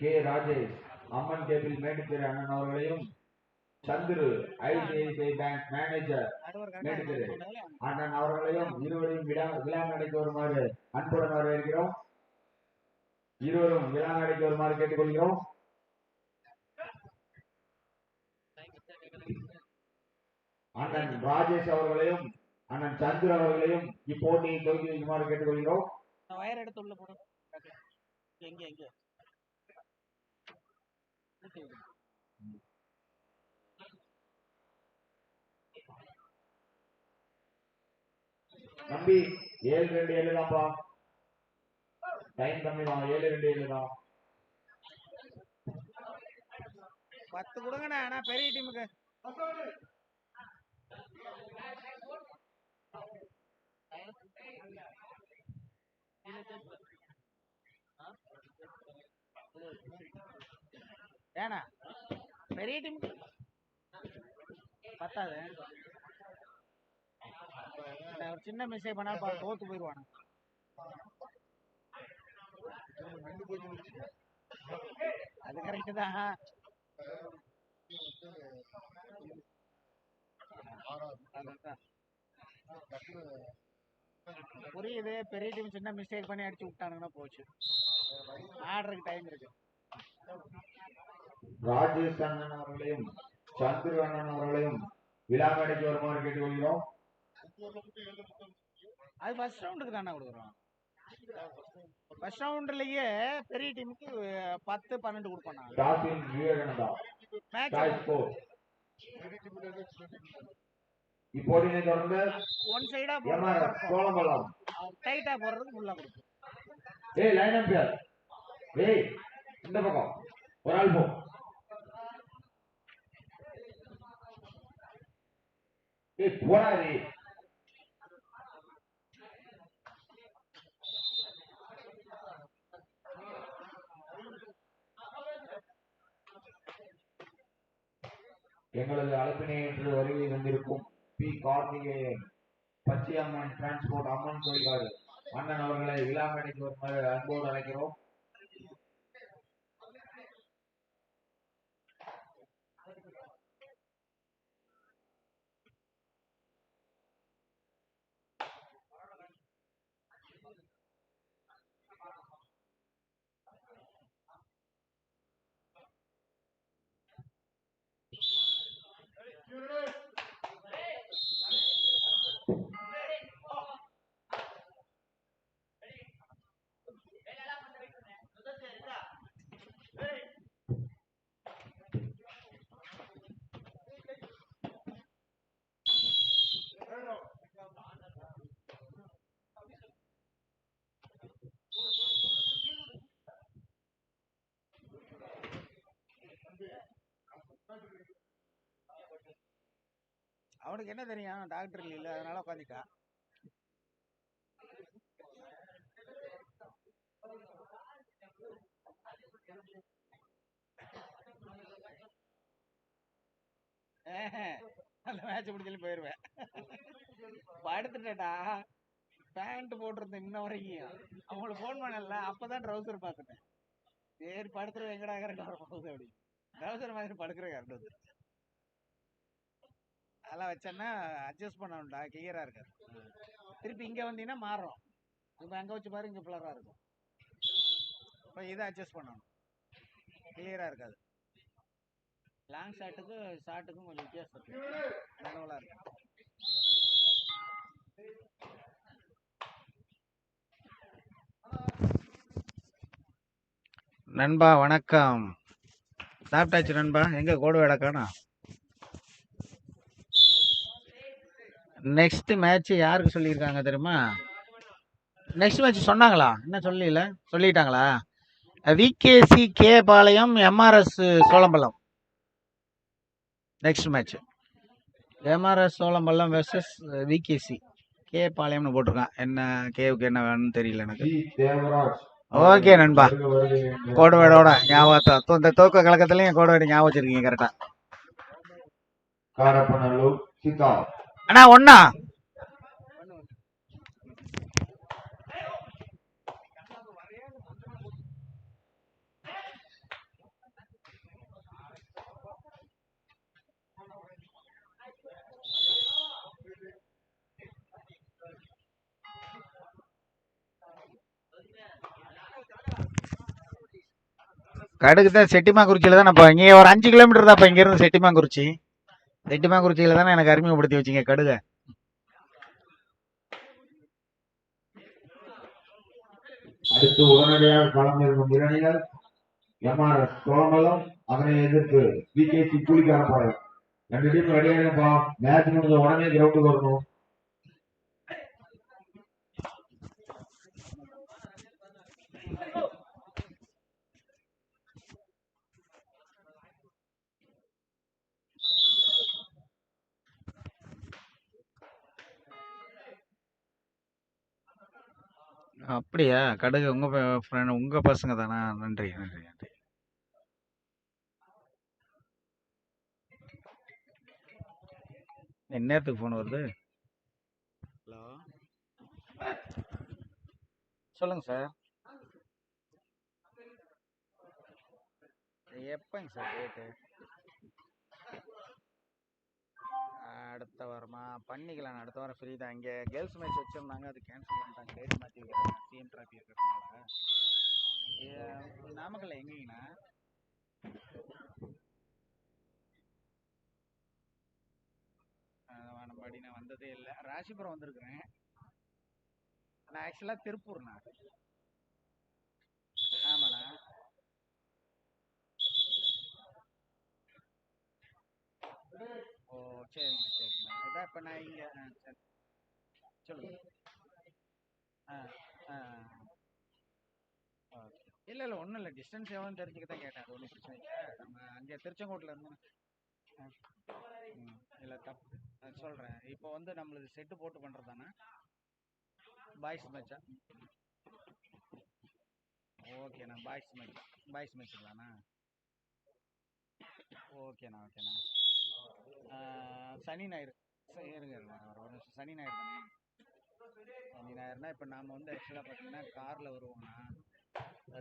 K. Rajesh Amman cable Mettutheru அண்ணன் அவர்களையும் Chandru ICICI bank manager Mettutheru அண்ணன் அவர்களையும் இருவரையும் விழா விழா நடைக்கு வருமாறு அன்புடன் வரவேற்கிறோம். இருவரும் விழா நடைக்கு வருமாறு கேட்டுக்கொள்கிறோம். அண்ணன் ராஜேஷ் அவர்களையும் அண்ணன் சந்திர அவர்களையும் இப்போட்டியை தொகுதி வைக்குமாறு கேட்டுக்கொள்கிறோம். வயர் எடுத்து உள்ள போனோம் எங்க எங்க தம்பி ஏழு ரெண்டு ஏழு தான்ப்பா. டைம் கம்மி தான் ஏழு ரெண்டு ஏழு தான் பத்து கொடுங்கண்ணா ஆனா பெரிய டீமுக்கு ஏண்ணா? பெரிய டீம் பத்தாது. ஒரு சின்ன மிஸ்டேக் பண்ணா பா- தோத்து போயிடுவானு அது கரெக்டு தான். புரியுது. பெரிய டீம் சின்ன மிஸ்டேக் பண்ணி அடிச்சு விட்டானுங்கன்னா போச்சு. ஆடுறதுக்கு டைம் இருக்கு. ராஜேஷ் அண்ணன் அவர்களையும் சந்திர அண்ணன் அவர்களையும் விழா நடைக்கு வருமாறு கேட்டுக்கொள்கிறோம். அது ஃபர்ஸ்ட் ரவுண்டுக்கு தானே கொடுக்குறோம். ஃபர்ஸ்ட் ரவுண்ட்லயே பெரிய டீமுக்கு பத்து பன்னெண்டு கொடுப்போம் டாபின் விவேகானந்தா. மேட்ச் இப்போட்டினை தொடர்ந்து ஒன் சைடா சோழம்பலம். டைட்டா போடுறதுக்கு ஃபுல்லா கொடுப்போம். ஏய் லைன் அம்பியர் ஏய் இந்த பக்கம். ஒரு ஆள் போ. ஏய் போடாதே எங்களது அழைப்பினை என்று வருகை வந்திருக்கும் பி. கார்த்திகேயன் பச்சையம்மன் டிரான்ஸ்போர்ட் அம்மன் கோயில்காடு அண்ணன் அவர்களை விழா மேடைக்கு வருமாறு அன்போடு அழைக்கிறோம். அவனுக்கு என்ன தெரியும்? டாக்டர் இல்ல அதனால உட்காந்துட்டா அந்த மேட்ச் முடிஞ்சு போயிருவேன். படுத்துட்டேடா பேண்ட் போட்டிருந்தேன் இன்ன வரைக்கும். அவங்களுக்கு ஃபோன் பண்ணல அப்பதான் ட்ரௌசர் பார்த்துட்டேன். சரி படுத்துருவேன் எங்கடா கரெக்டாக போகுது அப்படி. ட்ரௌசர் மாதிரி படுக்கிற கரெக்ட் வந்து அதெல்லாம் வச்சேன்னா அட்ஜஸ்ட் பண்ணணும்டா கிளியராக இருக்காது. திருப்பி இங்கே வந்தீங்கன்னா மாறும். இப்போ அங்கே வச்சு பாரு இங்கே பிளரா இருக்கும். இப்போ இதை அட்ஜஸ்ட் பண்ணணும். கிளியராக இருக்காது. லாங் ஷாட்டுக்கும் ஷார்ட்டுக்கும் கொஞ்சம் வித்தியாசம் இருக்கு. நடுவுல இருக்கு. நண்பா வணக்கம். சாப்பிட்டாச்சு நண்பா? எங்க கோடு வேட நெக்ஸ்ட் மேட்ச் யாருக்கு சொல்லியிருக்காங்க தெரியுமா? நெக்ஸ்ட் மேட்ச் சொன்னாங்களா? என்ன சொல்லல? சொல்லிட்டாங்களா? VKC K Palayam MRS Solambalam next match MRS Solambalam versus VKC K பாளையம்னு போட்டிருக்கான். என்ன கேவுக்கு என்ன வேணும்னு தெரியல எனக்கு. ஓகே நண்பா. கோடுவேடோட ஞாபகத்தை. இந்த தோக்க கழகத்துலயும் கோடுவேடு ஞாபகம் வச்சிருக்கீங்க கரெக்டா காரப்பநல்லூர் சித்தா. அண்ணா ஒண்ணா? கடுக்கு தான் செட்டிமாங்குறிச்சியில் தான் நம்ம இங்கே ஒரு அஞ்சு கிலோமீட்டர் தான் இப்போ இங்கேருந்து செட்டிமாங்குறிச்சி. செட்டிமாங்குறிச்சியில் தானே எனக்கு அறிமுகப்படுத்தி வச்சிங்க கடுகை. அடுத்து உடனடியாக களமிறங்கும் வீரணிகள் எம்ஆர்எஸ் சோழமலம் அதனை எதிர்த்து பிகேசி கூலிக்காரப்பாளையம் ரெண்டு டீம் ரெடியா இருப்பா மேட்ச் முடிஞ்ச உடனே கிரவுண்டுக்கு வரணும். அப்படியா? கடுகு உங்கள் ஃப்ரெண்ட் உங்கள் பசங்க தானா? நன்றி நன்றி நன்றி. எந்நேரத்துக்கு ஃபோன் வருது? ஹலோ? சொல்லுங்க சார் எப்போங்க சார் டேட்டு அடுத்த வாரமா? பண்ணிக்கலாம் அடுத்த வாரம் ஃப்ரீ தான். இங்கே கேர்ள்ஸ் மேட்ச் வச்சுருந்தாங்க அது கேன்சல் பண்ணிட்டாங்க. டேட் மாற்றி வைக்கிறாங்க சிஎம் டிராஃபி இருக்கிறதுனால நாமக்கல் நாமக்கல்ல எங்கேங்கண்ணா? வானம்பாடி நான் வந்ததே இல்லை. ராசிபுரம் வந்திருக்கிறேன். நான் ஆக்சுவலாக திருப்பூர்ண்ணா. ஆமாண்ணா. ஓ சரிங்க. இப்போ நான் இங்கே ஆ சரி. சொல்லுங்க. ஆ ஆ. ஓகே. இல்லை இல்லை ஒன்றும் இல்லை. டிஸ்டன்ஸ் எவ்வளோன்னு தெரிஞ்சுக்க தான் கேட்டேன். அது ஒன்றும் பிரச்சனை இல்லை. நம்ம அங்கே திருச்செங்கோட்டில் இருந்து ஆ. ம் இல்லை தப்பு. நான் சொல்கிறேன் இப்போ வந்து நம்மளுக்கு செட்டு போட்டு பண்ணுறது தானே? பாய்ஸ் மேட்சா ஓகேண்ணா பாய்ஸ் மேட்ச் பாய்ஸ் மேட்ச் தானா? ஓகேண்ணா ஓகேண்ணா. சனி ஞாயிறு. இருங்க ஒரு நிமிஷம். சனி ஞாயிறு. சனி ஞாயிறுனா இப்போ நாம் வந்து ஆக்சுவலாக பார்த்தீங்கன்னா காரில் வருவோம்னா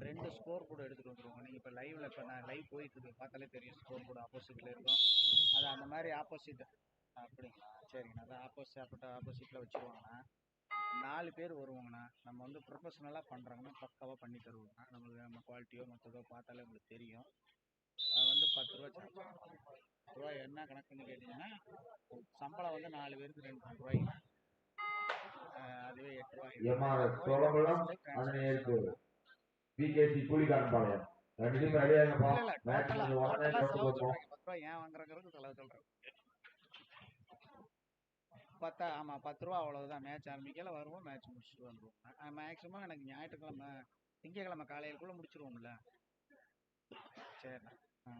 ரெண்டு ஸ்கோர் கூட எடுத்துகிட்டு வந்துருவோம் நீங்கள் இப்போ லைவில் இப்போ நான் லைவ் போயிட்டுருக்கு பார்த்தாலே தெரியும். ஸ்கோர் கூட ஆப்போசிட்டில் இருக்கும். அது அந்த மாதிரி ஆப்போசிட் அப்படிங்களா? சரிங்கண்ணா அதான் ஆப்போசிட் ஆப்போசிட்டில் வச்சுருவாங்கண்ணா நாலு பேர் வருவாங்கண்ணா. நம்ம வந்து ப்ரொஃபஷனலாக பண்ணுறாங்கன்னா பக்காவாக பண்ணி தருவோங்கண்ணா. நம்மளுக்கு நம்ம குவாலிட்டியோ மற்றதோ பார்த்தாலே உங்களுக்கு தெரியும். அது வந்து பத்து ரூபா சார்ஜ் பத்து ரூபா என்ன கணக்குன்னு கேட்டிங்கன்னா சம்பளம் வந்து நாலு பேருக்கு ரெண்டு ஆஹ் அதுவே எட்டு ரூபாய் பிகேசி கூலிக்காரப்பாளையம் ரெண்டு டீம் ரெடியா இருப்பா இல்ல, இல்ல, மேட்ச் முடிஞ்ச உடனே. பத்து ரூபா ஏன் வாங்குறங்கிறது செலவு சொல்றேன். பத்தா ஆமா பத்து ரூபா அவ்வளவுதான். மேட்ச் ஆரம்பிக்கல வருவோம் மேட்ச் முடிச்சுட்டு வந்துருவோம். மேக்ஸிமம் எனக்கு ஞாயிற்றுக்கிழமை திங்கக்கிழமை காலையிலுக்குள்ள முடிச்சிருவோம்ல. சரிண்ணா ஆ.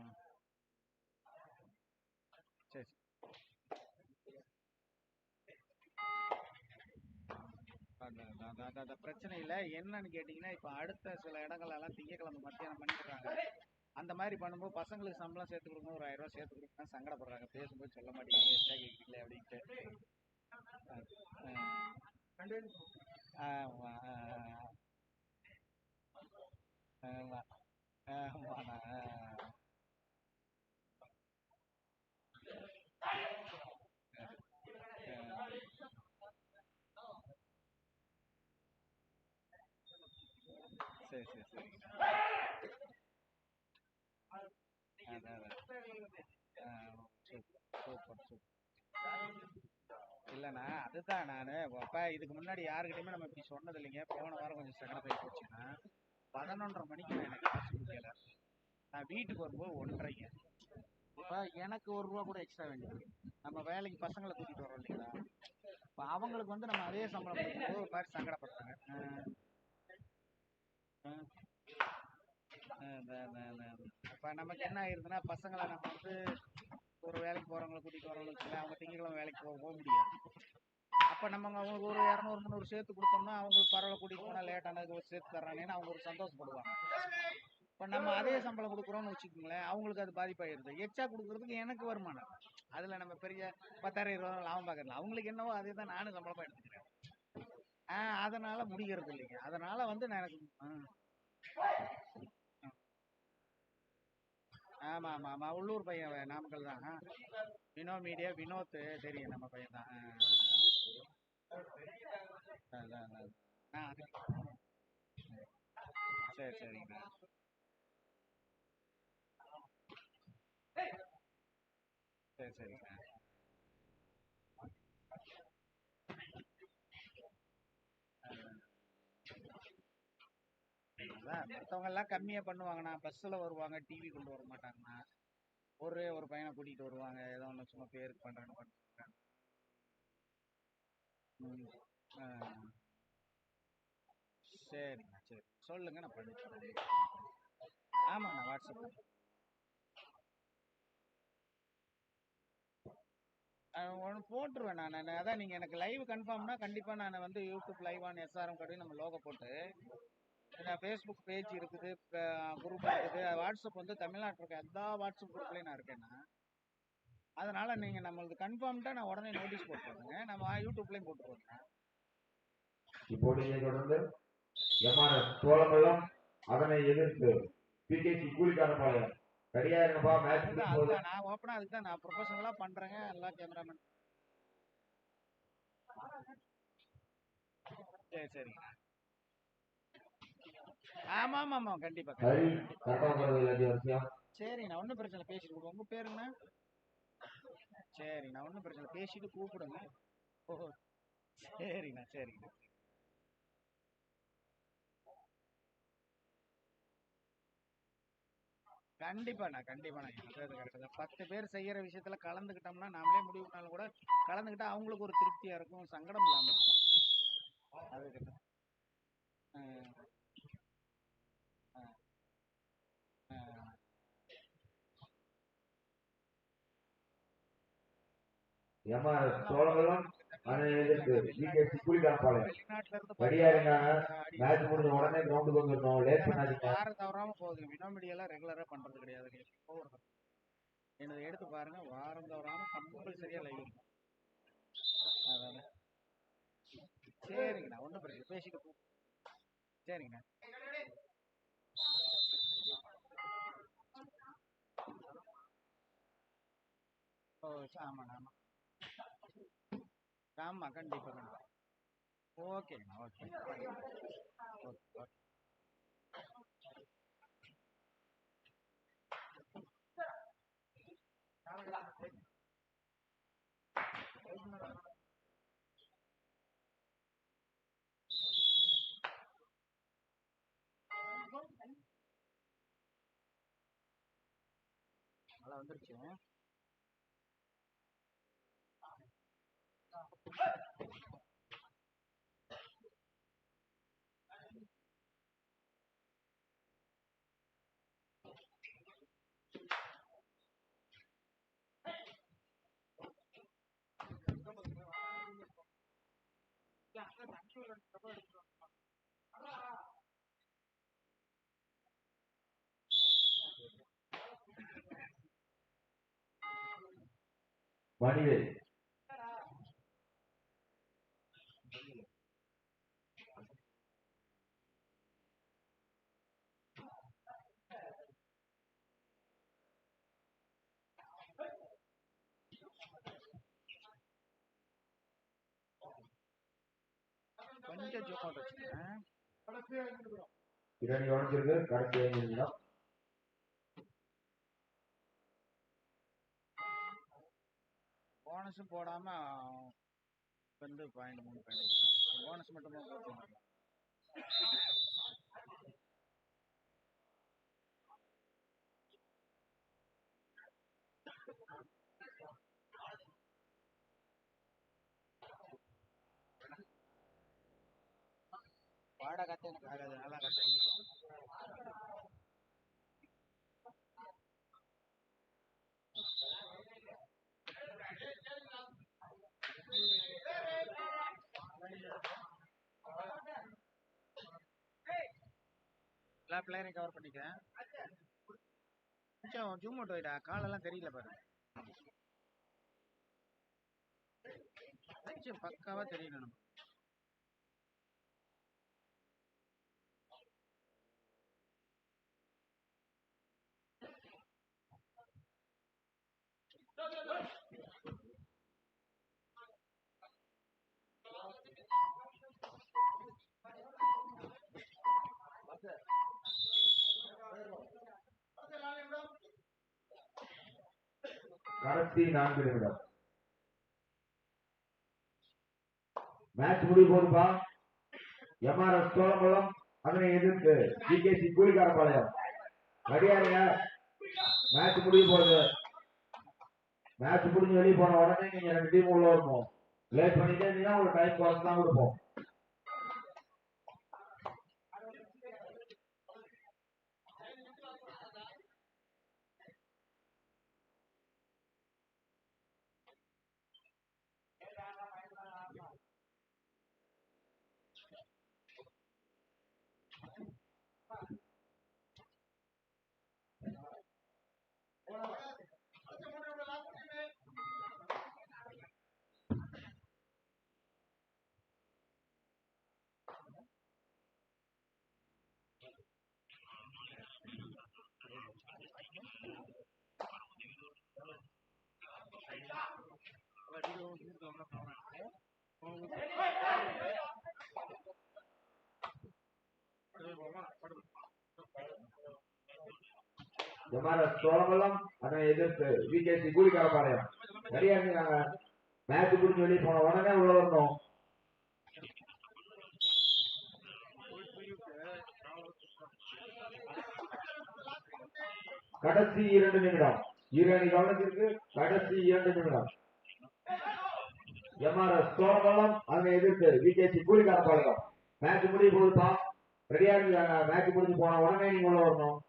சரி. சரி. அதான், அதான், அதான், அதான், பிரச்சனை இல்லை. என்னன்னு கேட்டிங்கன்னா இப்போ அடுத்த சில இடங்கள் எல்லாம் திங்கக்கிழமை மத்தியானம் பண்ணிடுறாங்க அந்த மாதிரி பண்ணும்போது பசங்களுக்கு சம்பளம் சேர்த்து கொடுக்கணும் ஒரு ஆயிரம் ரூபாய் சேர்த்து கொடுக்கணும் சங்கடப்படுறாங்க. பேசும்போது சொல்ல மாட்டேங்கிறீங்க எக்ஸ்ட்ரா கேட்குறீங்களே அப்படின்ட்டு. ஆ, ஆமா, ஆ, ஆமா, ஆமாண்ணா, சரி சரி சரி அதான் சூப்பர் சூப்பர் சூப்பர் இல்லைண்ணா அதுதான் நான். அப்போ இதுக்கு முன்னாடி யாருக்கிட்டையுமே நம்ம இப்படி சொன்னது இல்லைங்க போன வாரம் கொஞ்சம் சங்கடத்தை போச்சுன்னா பதினொன்றரை மணிக்கு நான் எனக்கு காசு கொடுக்கல. நான் வீட்டுக்கு வரும்போது ஒன்றரைங்க இப்போ எனக்கு ஒரு ரூபா கூட எக்ஸ்ட்ரா வேண்டியது நம்ம வேலைக்கு பசங்களை கூட்டிகிட்டு வரோம் இல்லைங்களா? இப்போ அவங்களுக்கு வந்து நம்ம அதே சம்பளம் கொடுக்கும்போது ஒரு மாதிரி சங்கடப்படுறாங்க. இப்போ நமக்கு என்ன ஆயிருதுன்னா பசங்களை நம்ம வந்து ஒரு வேலைக்கு போகிறவங்கள கூட்டிகிட்டு வரவங்களுக்கு அவங்க திங்கக்கிழமை வேலைக்கு போக போக முடியாது. இப்போ நம்ம அவங்களுக்கு ஒரு இரநூறு முந்நூறு சேர்த்து கொடுத்தோம்னா அவங்களுக்கு பரவாயில்ல கூட்டிகிட்டு போனால் லேட் சேர்த்து தர்றானேன்னு அவங்க ஒரு சந்தோஷப்படுவாங்க. இப்போ நம்ம அதே சம்பளம் கொடுக்குறோம்னு வச்சுக்கோங்களேன் அவங்களுக்கு அது பாதிப்பாகிடுது எச்சா கொடுக்குறதுக்கு எனக்கு வருமானம். அதில் நம்ம பெரிய பத்தாயிரம் இருபது லாபம் பார்க்கறதில்ல. அவங்களுக்கு என்னவோ அதே தான் நானும் சம்பளமாக எடுத்துக்கிறேன். ஆ அதனால் முடிகிறது இல்லைங்க. அதனால் வந்து நான் எனக்கு ஆமாம் ஆமாம் ஆமாம் உள்ளூர் பையன் நாமக்கல் தான். ஆ. வினோ மீடியா வினோத்து தெரியும் நம்ம பையன் தான். மத்தவங்க எல்லாம் கம்மியா பண்ணுவாங்கண்ணா. பஸ்ல வருவாங்க டிவி கொண்டு வர மாட்டாங்கண்ணா. ஒரே ஒரு பையனை கூட்டிட்டு வருவாங்க. ஏதோ ஒண்ணு சும்மா பேருக்கு பண்ணுறான்னு பண்ணுறாங்க சரிண்ணா சரி சொல்லுங்க நான் பண்ணி ஆமாண்ணா வாட்ஸ்அப் ஒன்று போட்டுருவேன் நான். அதான் நீங்கள் எனக்கு லைவ் கன்ஃபார்ம்னா கண்டிப்பாக நான் வந்து யூடியூப் லைவ் ஆன் எஸ்ஆர்எம் கடையும் நம்ம லோகோ போட்டு ஏன்னா ஃபேஸ்புக் பேஜ் இருக்குது குரூப் இருக்குது. வாட்ஸ்அப் வந்து தமிழ்நாட்டில் இருக்க எல்லா வாட்ஸ்அப் குரூப்லேயும் நான் இருக்கேன்னா அதனால் நீங்கள் நம்மளுக்கு கன்ஃபார்ம்டாக நான் உடனே நோட்டீஸ் போட்டுருங்க நம்ம யூடியூப்லேயும் போட்டுருவோங்க. இப்போது இதை தொடர்ந்து எம்ஆர்எஸ் சோழமலம் அதனை எதிர்த்து பிகேசி கூலிக்கார பாளையம் ரெடியா இருங்கப்பா மேட்ச் அதுதான் நான் ஓப்பனாக அதுக்கு தான் நான் ப்ரொஃபஷனலாக பண்ணுறேங்க எல்லா கேமராமேன் சரி சரி. கண்டிப்பாக கரெக்டா போறது எல்லாத்தையும் விஷயம் சரிண்ணா ஒன்றும் பிரச்சனை பேசிட்டு உங்கள் பேருங்கண்ணா சரிண்ணா ஒன்றும் பிரச்சனை பேசிட்டு கூப்பிடுங்க. ஓ சரிண்ணா சரிங்கண்ணா கண்டிப்பாண்ணா கண்டிப்பாண்ணா. இருக்கிறது கரெக்டு பத்து பேர் செய்யற விஷயத்துல கலந்துக்கிட்டோம்னா நாமளே முடிவு பண்ணாலும் கூட கலந்துக்கிட்டா அவங்களுக்கு ஒரு திருப்தியா இருக்கும் சங்கடம் இல்லாம இருக்கும். அது தான். ஆ. ஆ. ஆ. எம்ஆர்எஸ் சோழமலம் அதனை எதிர்த்து பிகேசி கூலிக்கார பாளையம். வெளிநாட்டுல இருந்து ரெடியா மேட்ச் முடிஞ்ச உடனே கிரவுண்டுக்கு வந்துடணும். லேட் பண்ணாதீங்க. வாரம் தவறாம போகுது வினோமிடியெல்லாம் ரெகுலரா பண்றது கிடையாது. எனது எடுத்து பாருங்க வாரம் தவறாம கம்பல்சரியா லைவ் அதானே. சரிங்கண்ணா ஒன்றும் பிரச்சனை இல்லை. பேசிட்டு போ. சரிங்கண்ணா. ஓ ஆமாண்ணா ஆமாம் ஆமாம் கண்டிப்பாக கண்டிப்பாக ஓகேங்கண்ணா ஓகே ஓகே ஓகே நல்லா வந்துருச்சு. 喂。哎。喂。这么点啊？两，王立伟。கொஞ்சம் ஜூம் அவுட் இரண்டு கடைசி ஐந்து நிமிடம் போனஸும் போடாம வந்து பாயிண்ட் மூணு பாயிண்ட் போனஸ் மட்டும் தான் பாட கத்து எனக்கு ஆகாது நல்லா கத்து எல்லா பிளேயரையும் கவர் பண்ணிக்கிறேன். கொஞ்சம் ஜூம் அவுட் வைடா காலெல்லாம் தெரியல பாரு. கொஞ்சம் பக்காவா தெரியணும். நம்ம நான்கு நிமிடம் மேட்ச் முடிவு போதுப்பா எம்ஆர்எஸ் சோழம்பலம் அதனை எதிர்த்து பிகேசி கூலிக்காரப்பாளையம் ரெடியாருங்க மேட்ச் முடிவு போகுது. மேட்ச் முடிஞ்சு வெளியே போன உடனே நீங்க ரெண்டு டீம் உள்ள வரணும். லேட் பண்ணிட்டே இருந்தீங்கன்னா ஒரு டைம் குறைச்சு தான் கொடுப்போம். எம்ஆர்எஸ் சோழம்பலம் அதனை எதிர்த்து மேட்ச் முடிஞ்சு வெளியே போன உடனே உள்ள வரணும். கடைசி இரண்டு நிமிடம். இரண்டு கவனத்திற்கு கடைசி இரண்டு நிமிடம். எம்ஆர்எஸ் சோழம்பலம் அதனை எதிர்த்து பிகேசி கூலிக்காரபாளையம் மேட்ச் முடிய போகுதுப்பா ரெடியா இருக்காங்க மேட்ச் முடிஞ்சு போன உடனே நீங்க உள்ள வரணும்.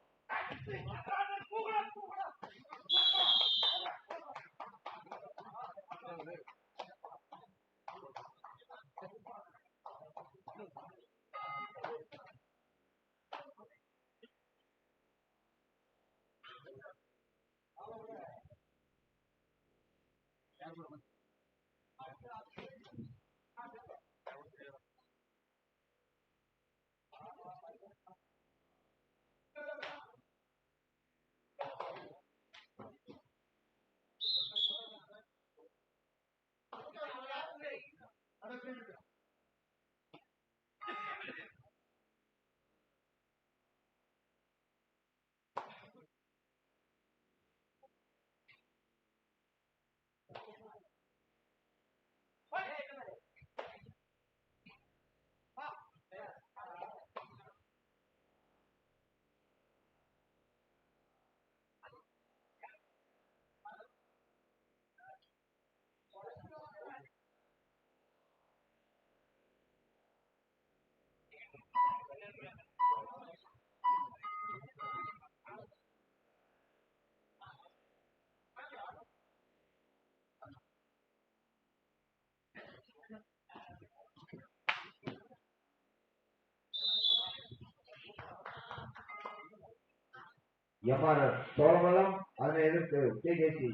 எம்ஆர்எஸ் சோழமலம் அதனை எதிர்த்து KKC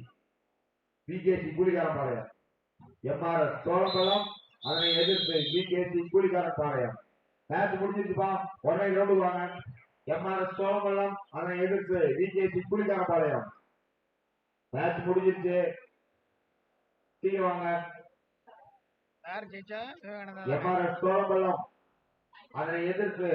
PKC Kulikkarapalayam MRS Cholamalam அதனை எதிர்த்து பிகேசி கூலிக்காரபாளையம் மேட்ச் முடிஞ்சிருச்சுப்பா. உடனே கிரவுண்டு வாங்க. எம்ஆர்எஸ் சோழமலம் அதனை எதிர்த்து பிகேசி கூலிக்காரபாளையம் மேட்ச் முடிஞ்சிருச்சு. கீழே வாங்க. எம்ஆர்எஸ் சோழம்பலம் அதனை எதிர்த்து